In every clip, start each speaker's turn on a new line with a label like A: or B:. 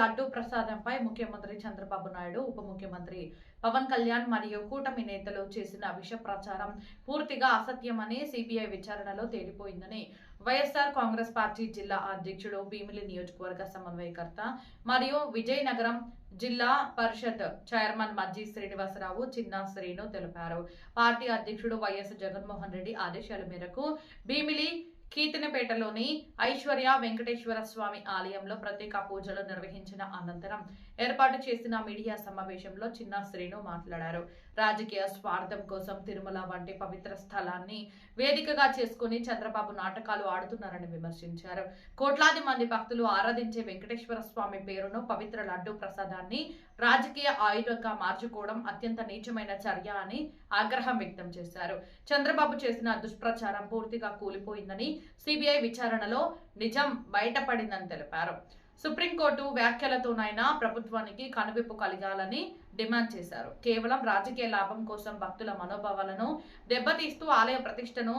A: లడ్డూ ప్రసాదంపై ముఖ్యమంత్రి చంద్రబాబు నాయుడు ఉప ముఖ్యమంత్రి పవన్ కళ్యాణ్ మరియు కూటమి నేతలు చేసిన విష ప్రచారం పూర్తిగా అసత్యమని సిబిఐ విచారణలో తేలిపోయిందని వైఎస్ఆర్ కాంగ్రెస్ పార్టీ జిల్లా అధ్యక్షుడు భీమిలి నియోజకవర్గ సమన్వయకర్త మరియు విజయనగరం జిల్లా పరిషత్ చైర్మన్ మజ్జి శ్రీనివాసరావు చిన్న శ్రీను తెలిపారు. పార్టీ అధ్యక్షుడు వైఎస్ జగన్మోహన్ రెడ్డి ఆదేశాల మేరకు భీమిలి కీర్తనపేటలోని ఐశ్వర్య వెంకటేశ్వర స్వామి ఆలయంలో ప్రత్యేక పూజలు నిర్వహించిన అనంతరం ఏర్పాటు చేసిన మీడియా సమావేశంలో చిన్న శ్రీను మాట్లాడారు. రాజకీయ స్వార్థం కోసం తిరుమల వంటి పవిత్ర స్థలాన్ని వేదికగా చేసుకుని చంద్రబాబు నాటకాలు ఆడుతున్నారని విమర్శించారు. కోట్లాది మంది భక్తులు ఆరాధించే వెంకటేశ్వర స్వామి పేరును పవిత్ర లడ్డు ప్రసాదాన్ని రాజకీయ ఆయుధంగా మార్చుకోవడం అత్యంత నీచమైన చర్య అని ఆగ్రహం వ్యక్తం చేశారు. చంద్రబాబు చేసిన దుష్ప్రచారం పూర్తిగా కూలిపోయిందని సిబిఐ విచారణలో నిజం బయటపడిందని తెలిపారు. సుప్రీంకోర్టు వ్యాఖ్యలతోనైనా ప్రభుత్వానికి కనువిప్పు కలగాలని డిమాండ్ చేశారు. కేవలం రాజకీయ లాభం కోసం భక్తుల మనోభావాలను దెబ్బతీస్తూ ఆలయ ప్రతిష్టను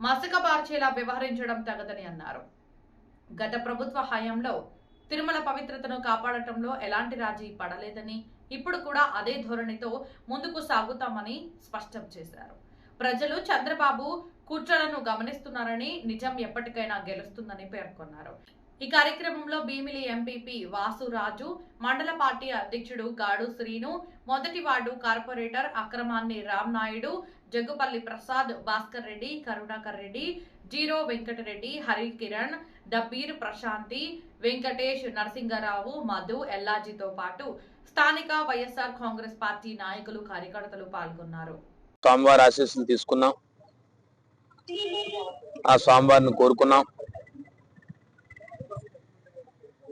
A: మసకబార్చేలా వ్యవహరించడం తగదని అన్నారు. గత ప్రభుత్వ హయాంలో తిరుమల పవిత్రతను కాపాడటంలో ఎలాంటి రాజీ పడలేదని ఇప్పుడు కూడా అదే ధోరణితో ముందుకు సాగుతామని స్పష్టం చేశారు. ప్రజలు చంద్రబాబు కుట్రలను గమనిస్తున్నారని నిజం ఎప్పటికైనా గెలుస్తుందని పేర్కొన్నారు. ఈ కార్యక్రమంలో భీమిలి ఎంపీపీ వాసురాజు మండల పార్టీ అధ్యక్షుడు గాడు శ్రీను మొదటి వార్డు కార్పొరేటర్ అక్రమాన్ని రామ్ నాయుడు జగ్గుపల్లి ప్రసాద్ భాస్కర్ రెడ్డి కరుణాకర్ రెడ్డి జీరో వెంకటరెడ్డి హరి కిరణ్ డబ్బీర్ ప్రశాంతి వెంకటేష్ నరసింగరావు మధు ఎల్లాజీతో పాటు స్థానిక వైఎస్ఆర్ కాంగ్రెస్ పార్టీ నాయకులు కార్యకర్తలు పాల్గొన్నారు.
B: స్వామివారి ఆశీస్సులు తీసుకున్నాం. ఆ స్వామివారిని కోరుకున్నాం.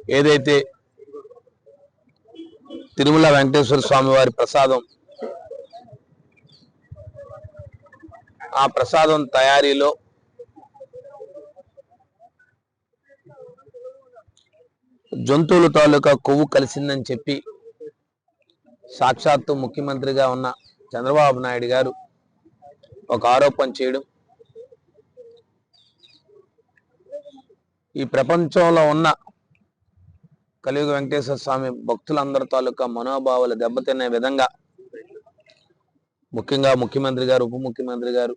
B: ఏదైతే తిరుమల వెంకటేశ్వర స్వామి వారి ప్రసాదం ఆ ప్రసాదం తయారీలో జంతువుల తాలూకా కొవ్వు కలిసిందని చెప్పి సాక్షాత్తు ముఖ్యమంత్రిగా ఉన్న చంద్రబాబు నాయుడు గారు ఒక ఆరోపణ చేయడం. ఈ ప్రపంచంలో ఉన్న కలియుగ వెంకటేశ్వర స్వామి భక్తులందరి తాలూకా మనోభావాలు దెబ్బతినే విధంగా ముఖ్యంగా ముఖ్యమంత్రి గారు ఉప ముఖ్యమంత్రి గారు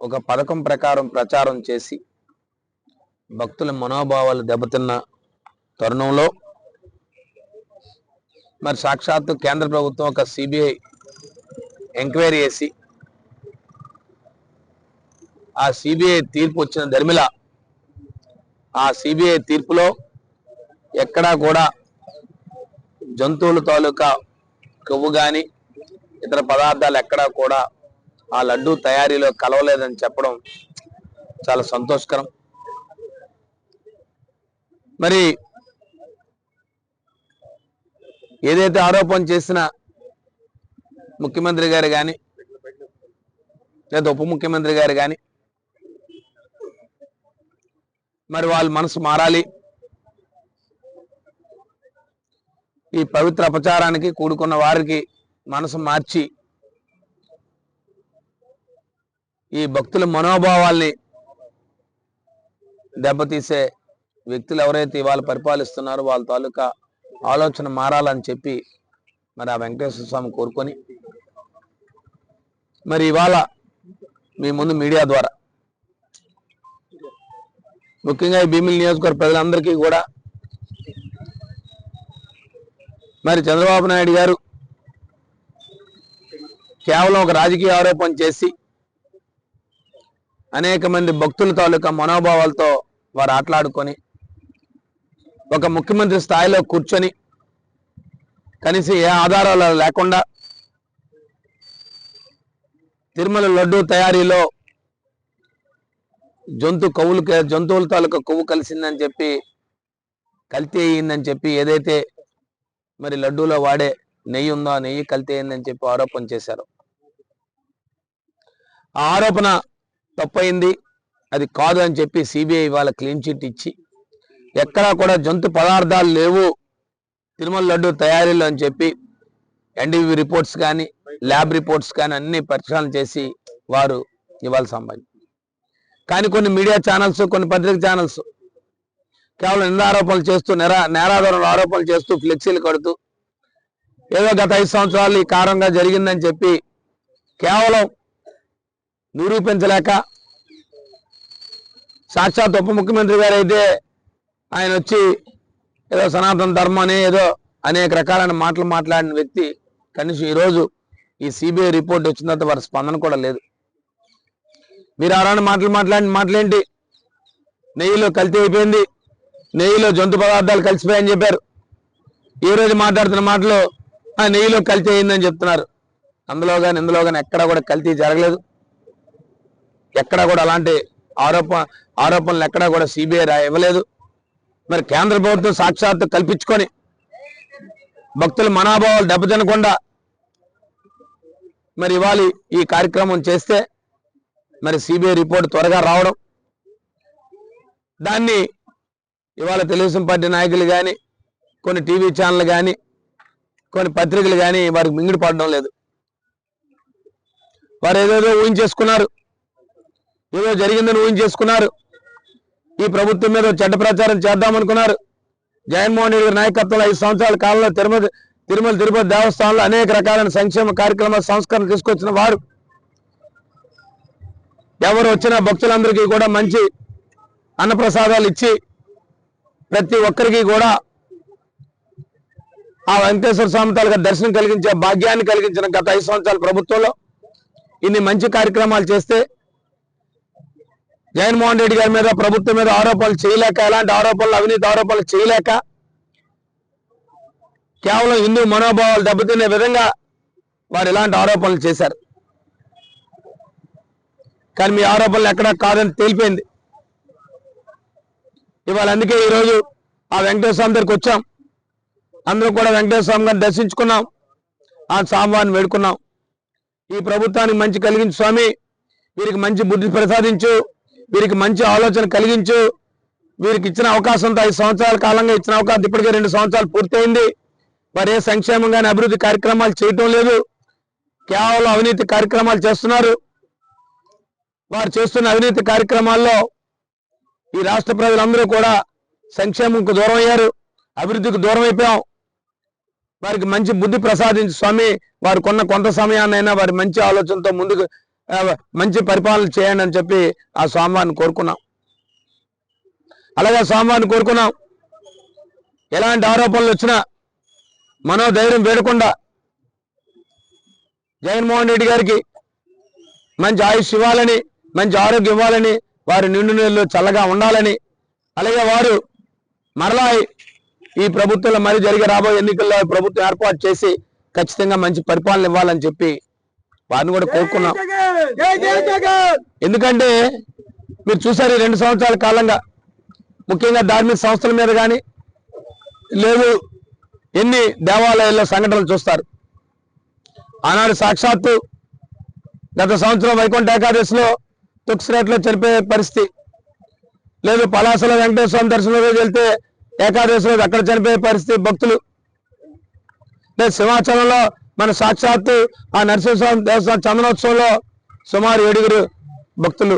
B: ఒక పథకం ప్రకారం ప్రచారం చేసి భక్తుల మనోభావాలు దెబ్బతిన్న తరుణంలో మరి సాక్షాత్తు కేంద్ర ప్రభుత్వం ఒక సిబిఐ ఎంక్వైరీ చేసి ఆ సిబిఐ తీర్పు వచ్చిన ధర్మిల ఆ సిబిఐ తీర్పులో ఎక్కడా కూడా జంతువుల తాలూకా కొవ్వు కానీ ఇతర పదార్థాలు ఎక్కడా కూడా ఆ లడ్డు తయారీలో కలవలేదని చెప్పడం చాలా సంతోషకరం. మరి ఏదైతే ఆరోపణ చేసిన ముఖ్యమంత్రి గారు కానీ లేదా ఉప ముఖ్యమంత్రి గారు కానీ మరి వాళ్ళ మనసు మారాలి. ఈ పవిత్ర అపచారానికి కూడుకున్న వారికి మనసు మార్చి ఈ భక్తుల మనోభావాల్ని దెబ్బతీసే వ్యక్తులు ఎవరైతే ఇవాళ పరిపాలిస్తున్నారో వాళ్ళ తాలూకా ఆలోచన మారాలని చెప్పి మరి ఆ వెంకటేశ్వర స్వామి కోరుకొని మరి ఇవాళ మీ ముందు మీడియా ద్వారా ముఖ్యంగా ఈ భీమిలి నియోజకవర్గ ప్రజలందరికీ కూడా. మరి చంద్రబాబు నాయుడు గారు కేవలం ఒక రాజకీయ ఆరోపణ చేసి అనేక మంది భక్తుల తాలూకా మనోభావాలతో వారు ఆటలాడుకొని ఒక ముఖ్యమంత్రి స్థాయిలో కూర్చొని కనీసం ఏ ఆధారాలు లేకుండా తిరుమల లడ్డు తయారీలో జంతు కొవ్వులు జంతువుల తాలూకా కొవ్వు కలిసిందని చెప్పి కల్తీ అయ్యిందని చెప్పి ఏదైతే మరి లడ్డూలో వాడే నెయ్యి ఉందో ఆ నెయ్యి కల్తీ అయిందని చెప్పి ఆరోపణ చేశారు. ఆ ఆరోపణ తప్పయింది. అది కాదు అని చెప్పి సిబిఐ ఇవాళ క్లీన్ చిట్ ఇచ్చి ఎక్కడా కూడా జంతు పదార్థాలు లేవు తిరుమల లడ్డు తయారీలో అని చెప్పి ఎన్డీవీ రిపోర్ట్స్ కానీ ల్యాబ్ రిపోర్ట్స్ కానీ అన్ని పరిశీలన చేసి వారు ఇవాళ సంబంధించి కానీ కొన్ని మీడియా ఛానల్స్ కొన్ని పత్రిక ఛానల్స్ కేవలం నిందారోపణలు చేస్తూ నేరా నేరాధారణ ఆరోపణలు చేస్తూ ఫ్లెక్సీలు కడుతూ ఏదో గత ఐదు సంవత్సరాలు ఈ కారణంగా జరిగిందని చెప్పి కేవలం నిరూపించలేక సాక్షాత్ ఉప ముఖ్యమంత్రి గారు అయితే ఆయన వచ్చి ఏదో సనాతన ధర్మం ఏదో అనేక రకాలైన మాటలు మాట్లాడిన వ్యక్తి కనీసం ఈరోజు ఈ సిబిఐ రిపోర్ట్ వచ్చిన తర్వాత వారి స్పందన కూడా లేదు. మీరు ఆరాని మాటలు మాట్లాడిన మాటలేంటి నెయ్యిలో కల్తీ అయిపోయింది. నెయ్యిలో జంతు పదార్థాలు కలిసిపోయాయని చెప్పారు. ఈ రోజు మాట్లాడుతున్న మాటలు ఆ నెయ్యిలో కల్తీ అయిందని చెప్తున్నారు. అందులో కానీ ఇందులో కానీ ఎక్కడా కూడా కల్తీ జరగలేదు. ఎక్కడా కూడా అలాంటి ఆరోప ఆరోపణలు ఎక్కడా కూడా సిబిఐ ఇవ్వలేదు మరి కేంద్ర ప్రభుత్వం సాక్షాత్తు కల్పించుకొని భక్తుల మనోభావాలు దెబ్బతినకుండా మరి ఇవాళ ఈ కార్యక్రమం చేస్తే మరి సిబిఐ రిపోర్ట్ త్వరగా రావడం. దాన్ని ఇవాళ తెలుగుదేశం పార్టీ నాయకులు కానీ కొన్ని టీవీ ఛానల్ కానీ కొన్ని పత్రికలు కానీ వారికి మింగిడి పడడం లేదు. వారు ఏదేదో ఊహించేసుకున్నారు. ఏదో జరిగిందని ఊహించేసుకున్నారు. ఈ ప్రభుత్వం మీద చెడ్డ ప్రచారం చేద్దామనుకున్నారు జగన్మోహన్ రెడ్డి గారి నాయకత్వంలో ఐదు సంవత్సరాల కాలంలో తిరుమల తిరుమల తిరుపతి దేవస్థానంలో అనేక రకాలైన సంక్షేమ కార్యక్రమాల సంస్కరణ తీసుకొచ్చిన వారు. ఎవరు వచ్చిన భక్తులందరికీ కూడా మంచి అన్నప్రసాదాలు ఇచ్చి ప్రతి ఒక్కరికి కూడా ఆ వెంకటేశ్వర స్వామి తాలూకా దర్శనం కలిగించే భాగ్యాన్ని కలిగించిన గత ఐదు సంవత్సరాల ప్రభుత్వంలో ఇన్ని మంచి కార్యక్రమాలు చేస్తే జగన్మోహన్ రెడ్డి గారి మీద ప్రభుత్వం మీద ఆరోపణలు చేయలేక ఎలాంటి ఆరోపణలు అవినీతి ఆరోపణలు చేయలేక కేవలం హిందూ మనోభావాలు దెబ్బతినే విధంగా వారు ఇలాంటి ఆరోపణలు చేశారు? కానీ మీ ఆరోపణలు ఎక్కడా కాదని తేలిపోయింది. ఇవాళ అందుకే ఈరోజు ఆ వెంకటేశ్వర స్వామి దగ్గరికి వచ్చాం. అందరూ కూడా వెంకటేశ్వర స్వామి గారిని దర్శించుకున్నాం. ఆ స్వామివారిని వేడుకున్నాం. ఈ ప్రభుత్వానికి మంచి కలిగించు స్వామి వీరికి మంచి బుద్ధి ప్రసాదించు వీరికి మంచి ఆలోచన కలిగించు. వీరికి ఇచ్చిన అవకాశంతో ఐదు సంవత్సరాల కాలంగా ఇచ్చిన అవకాశం ఇప్పటికే రెండు సంవత్సరాలు పూర్తయింది. మరి ఏ సంక్షేమం కానీ అభివృద్ధి కార్యక్రమాలు చేయటం లేదు. కేవలం అవినీతి కార్యక్రమాలు చేస్తున్నారు. వారు చేస్తున్న అవినీతి కార్యక్రమాల్లో ఈ రాష్ట్ర ప్రజలందరూ కూడా సంక్షేమంకు దూరం అయ్యారు అభివృద్ధికి దూరం అయిపోయాం. వారికి మంచి బుద్ధి ప్రసాదించి స్వామి వారు కొన్న కొంత సమయాన్నైనా వారి మంచి ఆలోచనతో ముందుకు మంచి పరిపాలన చేయండి అని చెప్పి ఆ స్వామివారిని కోరుకున్నాం. అలాగే స్వామివారిని కోరుకున్నాం. ఎలాంటి ఆరోపణలు వచ్చినా మనోధైర్యం వేడకుండా జగన్మోహన్ రెడ్డి గారికి మంచి ఆయుష్ ఇవ్వాలని మంచి ఆరోగ్యం ఇవ్వాలని వారు నిండు నీళ్ళు చల్లగా ఉండాలని. అలాగే వారు మరలా ఈ ప్రభుత్వంలో మరి జరిగే రాబోయే ఎన్నికల్లో ప్రభుత్వం ఏర్పాటు చేసి ఖచ్చితంగా మంచి పరిపాలన ఇవ్వాలని చెప్పి వారిని కూడా కోరుకున్నాం. ఎందుకంటే మీరు చూసారు ఈ రెండు సంవత్సరాల కాలంగా ముఖ్యంగా ధార్మిక సంస్థల మీద కానీ లేదు ఎన్ని దేవాలయాల్లో సంఘటనలు చూస్తారు. ఆనాడు సాక్షాత్తు గత సంవత్సరం వైకుంఠ ఏకాదశిలో తుక్సిరేట్లో చనిపోయే పరిస్థితి. లేదు పలాసలో వెంకటేశ్వర స్వామి దర్శనం రోజు వెళ్తే ఏకాదశి రోజు అక్కడ చనిపోయే పరిస్థితి భక్తులు. లేదు సింహాచలంలో మన సాక్షాత్తు ఆ నరసింహస్వామి దేవస్థానం చందనోత్సవంలో సుమారు ఏడుగురు భక్తులు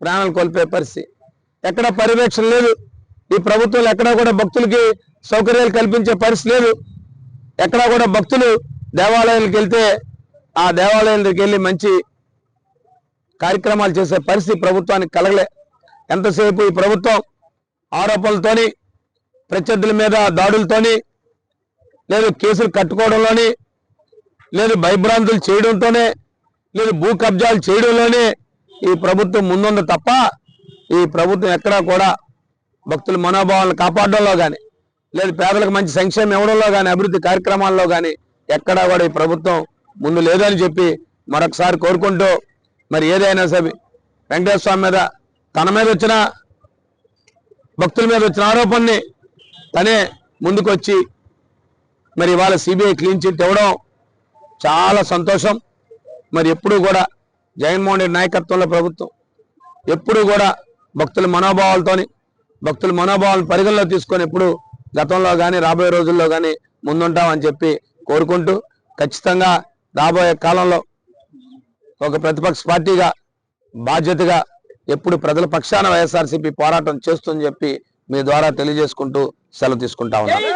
B: ప్రాణాలు కోల్పోయే పరిస్థితి. ఎక్కడ పర్యవేక్షణ లేదు. ఈ ప్రభుత్వంలో ఎక్కడా కూడా భక్తులకి సౌకర్యాలు కల్పించే పరిస్థితి లేదు. ఎక్కడా కూడా భక్తులు దేవాలయాలకు వెళ్తే ఆ దేవాలయాల దగ్గరికి వెళ్ళి మంచి కార్యక్రమాలు చేసే పరిస్థితి ప్రభుత్వానికి కలగలే. ఎంతసేపు ఈ ప్రభుత్వం ఆరోపణలతోని ప్రత్యర్థుల మీద దాడులతోని లేదు కేసులు కట్టుకోవడంలోని లేదు భయభ్రాంతులు చేయడంతోనే లేదు భూ కబ్జాలు చేయడంలోనే ఈ ప్రభుత్వం ముందుంది తప్ప ఈ ప్రభుత్వం ఎక్కడా కూడా భక్తుల మనోభావాలను కాపాడడంలో కానీ లేదు పేదలకు మంచి సంక్షేమం ఇవ్వడంలో కానీ అభివృద్ధి కార్యక్రమాల్లో కానీ ఎక్కడా కూడా ఈ ప్రభుత్వం ముందు లేదని చెప్పి మరొకసారి కోరుకుంటూ మరి ఏదైనా సరే వెంకటేశ్వర స్వామి మీద తన మీద వచ్చిన భక్తుల మీద వచ్చిన ఆరోపణని తనే ముందుకొచ్చి మరి ఇవాళ సిబిఐ క్లీన్ చిట్ ఇవ్వడం చాలా సంతోషం. మరి ఎప్పుడూ కూడా జగన్మోహన్ రెడ్డి నాయకత్వంలో ప్రభుత్వం ఎప్పుడూ కూడా భక్తుల మనోభావాలతోని భక్తుల మనోభావాలను పరిగణలో తీసుకొని ఎప్పుడు గతంలో కానీ రాబోయే రోజుల్లో కానీ ముందుంటామని చెప్పి కోరుకుంటూ ఖచ్చితంగా రాబోయే కాలంలో ఒక ప్రతిపక్ష పార్టీగా బాధ్యతగా ఎప్పుడు ప్రజల పక్షాన వైఎస్ఆర్సీపీ పోరాటం చేస్తుందని చెప్పి మీ ద్వారా తెలియజేసుకుంటూ సెలవు తీసుకుంటా ఉన్నాను